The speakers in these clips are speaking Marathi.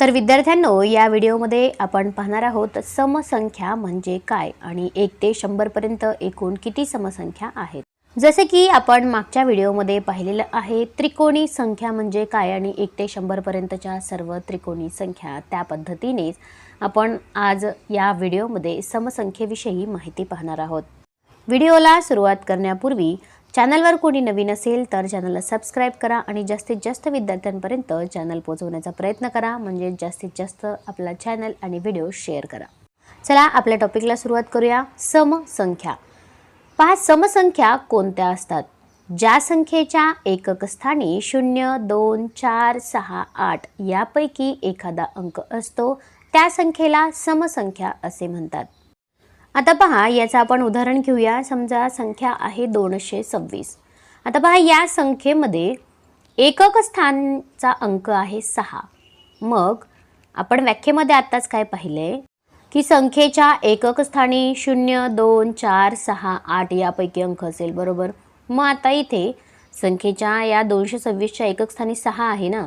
तर विद्यार्थ्यांनो या व्हिडिओमध्ये आपण पाहणार आहोत समसंख्या म्हणजे काय आणि एक ते शंभरपर्यंत एकूण किती समसंख्या आहेत? जसे की आपण मागच्या व्हिडिओमध्ये पाहिलेलं आहे त्रिकोणी संख्या म्हणजे काय आणि एक ते शंभरपर्यंतच्या सर्व त्रिकोणी संख्या त्या पद्धतीनेच आपण आज या व्हिडिओमध्ये समसंख्येविषयी माहिती पाहणार आहोत. व्हिडिओला सुरुवात करण्यापूर्वी चॅनलवर कोणी नवीन असेल तर चॅनलला सबस्क्राईब करा आणि जास्तीत जास्त विद्यार्थ्यांपर्यंत चॅनल पोहोचवण्याचा प्रयत्न करा. म्हणजे जास्तीत जास्त आपला चॅनल आणि व्हिडिओ शेअर करा. चला आपल्या टॉपिकला सुरुवात करूया. समसंख्या. पहा समसंख्या कोणत्या असतात? ज्या संख्येच्या एकक स्थानी शून्य दोन चार सहा आठ यापैकी एखादा अंक असतो त्या संख्येला समसंख्या असे म्हणतात. आता पहा याचं आपण उदाहरण घेऊया. समजा संख्या आहे दोनशे सव्वीस. आता पहा या संख्येमध्ये एकक स्थानचा अंक आहे सहा. मग आपण व्याख्येमध्ये आत्ताच काय पाहिले? की संख्येच्या एकक स्थानी शून्य दोन चार सहा आठ यापैकी अंक असेल बरोबर? मग आता इथे संख्येच्या या दोनशे सव्वीसच्या एकक स्थानी सहा आहे ना?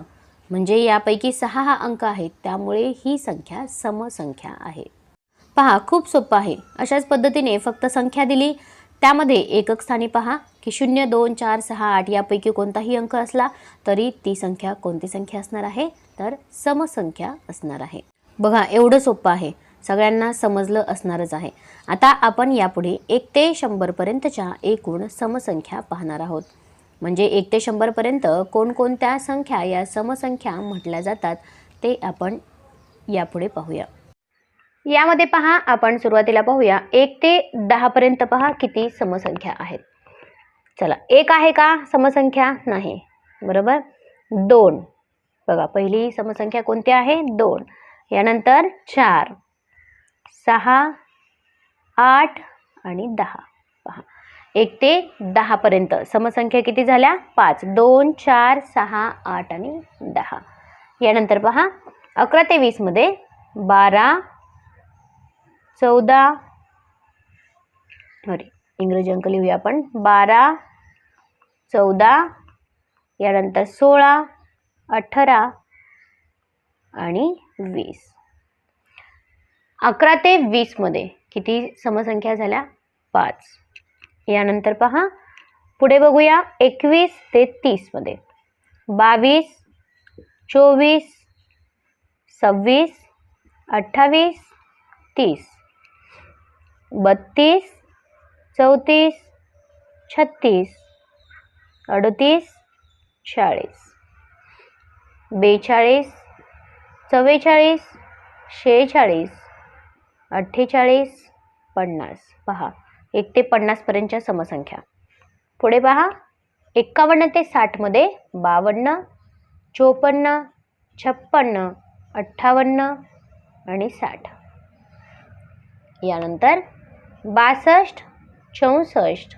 म्हणजे यापैकी सहा हा अंक आहे त्यामुळे ही संख्या समसंख्या आहे. पहा खूप सोपं आहे. अशाच पद्धतीने फक्त संख्या दिली त्यामध्ये एकक स्थानी पहा की शून्य दोन चार सहा आठ यापैकी कोणताही अंक असला तरी ती संख्या कोणती संख्या असणार आहे? तर समसंख्या असणार आहे. बघा एवढं सोपं आहे. सगळ्यांना समजलं असणारच आहे. आता आपण यापुढे एक ते शंभरपर्यंतच्या एकूण समसंख्या पाहणार आहोत. म्हणजे एक ते शंभरपर्यंत कोणकोणत्या संख्या या समसंख्या म्हटल्या जातात ते आपण यापुढे पाहूया. यामध्ये पहा आपण सुरुवातीला पाहूया. एक ते दहापर्यंत पहा किती समसंख्या आहेत. चला एक आहे का समसंख्या? नाही. बरोबर? दोन. बघा पहिली समसंख्या कोणती आहे? दोन. यानंतर चार. सहा आठ आणि दहा. पहा. एक ते दहापर्यंत समसंख्या किती झाल्या? पाच. दोन चार सहा आठ आणि दहा. यानंतर पहा अकरा ते वीसमध्ये बारा चौदा. सॉरी इंग्रजी अंक लिहूया आपण. बारा चौदा यानंतर सोळा अठरा आणि वीस. अकरा ते वीसमध्ये किती समसंख्या झाल्या? पाच. यानंतर पहा. पुढे बघूया. एकवीस ते तीसमध्ये बावीस चोवीस सव्वीस अठ्ठावीस तीस. बत्तीस चौतीस छत्तीस अडतीस चाळीस. बेचाळीस चव्वेचाळीस शेहेचाळीस अठ्ठेचाळीस पन्नास. पहा एक ते पन्नासपर्यंतच्या समसंख्या. पुढे पहा एक्कावन्न ते साठमध्ये बावन्न चोपन्न छप्पन्न अठ्ठावन्न आणि साठ. यानंतर बासष्ट चौसष्ट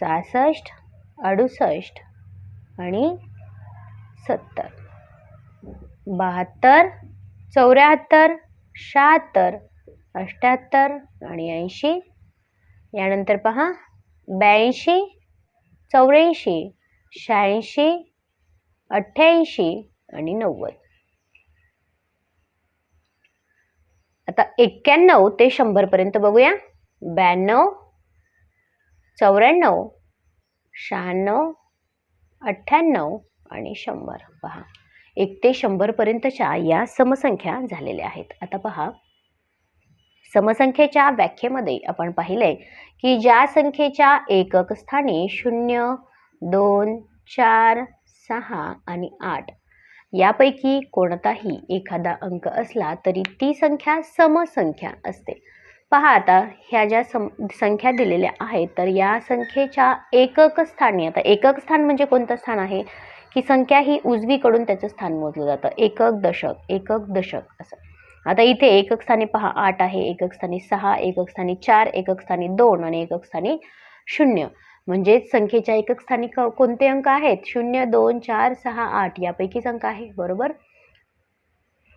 सहासष्ट अडुसष्ट आणि सत्तर. बहात्तर चौऱ्याहत्तर शहात्तर अठ्ठ्याहत्तर आणि ऐंशी. यानंतर पहा ब्याऐंशी चौऱ्याऐंशी शहाऐंशी अठ्ठ्याऐंशी आणि नव्वद. आता एक्क्याण्णव ते शंभरपर्यंत बघूया. ब्याण्णव चौऱ्याण्णव शहाण्णव अठ्ठ्याण्णव आणि शंभर. पहा एक ते शंभरपर्यंतच्या या समसंख्या झालेल्या आहेत. आता पहा समसंख्येच्या व्याख्येमध्ये आपण पाहिले की ज्या संख्येच्या एकक स्थानी शून्य दोन चार सहा आणि आठ यापैकी कोणताही एखादा अंक असला तरी ती संख्या समसंख्या असते. पहा आता ह्या ज्या सम संख्या दिलेल्या आहेत तर या संख्येच्या एकक स्थानी आता एकक स्थान म्हणजे कोणतं स्थान आहे? की संख्या ही उजवीकडून त्याचं स्थान मोजलं जातं. एकक दशक एकक दशक असं. आता इथे एकक स्थानी पहा आठ आहे एकक स्थानी सहा एकक स्थानी चार एकक स्थानी दोन आणि एकक स्थानी शून्य. म्हणजेच संख्येच्या एकक स्थानी क कोणते अंक आहेत? शून्य दोन चार सहा आठ यापैकीच अंक आहे बरोबर?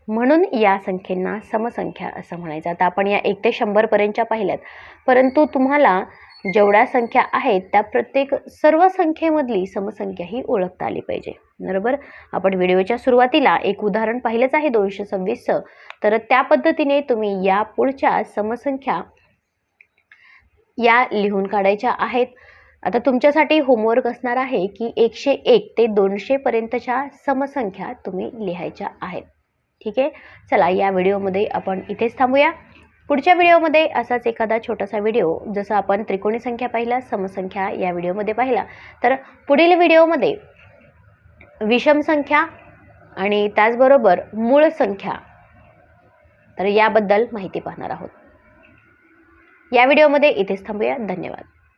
म्हणून या संख्येंना समसंख्या असं म्हणायचं. आता आपण या एक ते शंभरपर्यंतच्या पाहिल्यात. परंतु तुम्हाला जेवढ्या संख्या आहेत त्या प्रत्येक सर्व संख्येमधली समसंख्या ही ओळखता आली पाहिजे. बरोबर? आपण व्हिडिओच्या सुरुवातीला एक उदाहरण पाहिलंच आहे दोनशे सव्वीसचं. तर त्या पद्धतीने तुम्ही या पुढच्या समसंख्या या लिहून काढायच्या आहेत. आता तुमच्यासाठी होमवर्क असणार आहे की एकशे एक ते दोनशे पर्यंतच्या समसंख्या तुम्ही लिहायच्या आहेत. ठीक आहे? चला या व्हिडिओमध्ये आपण इथेच थांबूया. पुढच्या व्हिडिओमध्ये असाच एखादा छोटासा व्हिडिओ जसं आपण त्रिकोणी संख्या पाहिला समसंख्या या व्हिडिओमध्ये पाहिला. तर पुढील व्हिडिओमध्ये विषम संख्या आणि त्याचबरोबर मूळ संख्या. तर याबद्दल माहिती पाहणार आहोत. या व्हिडिओमध्ये इथेच थांबूया. धन्यवाद.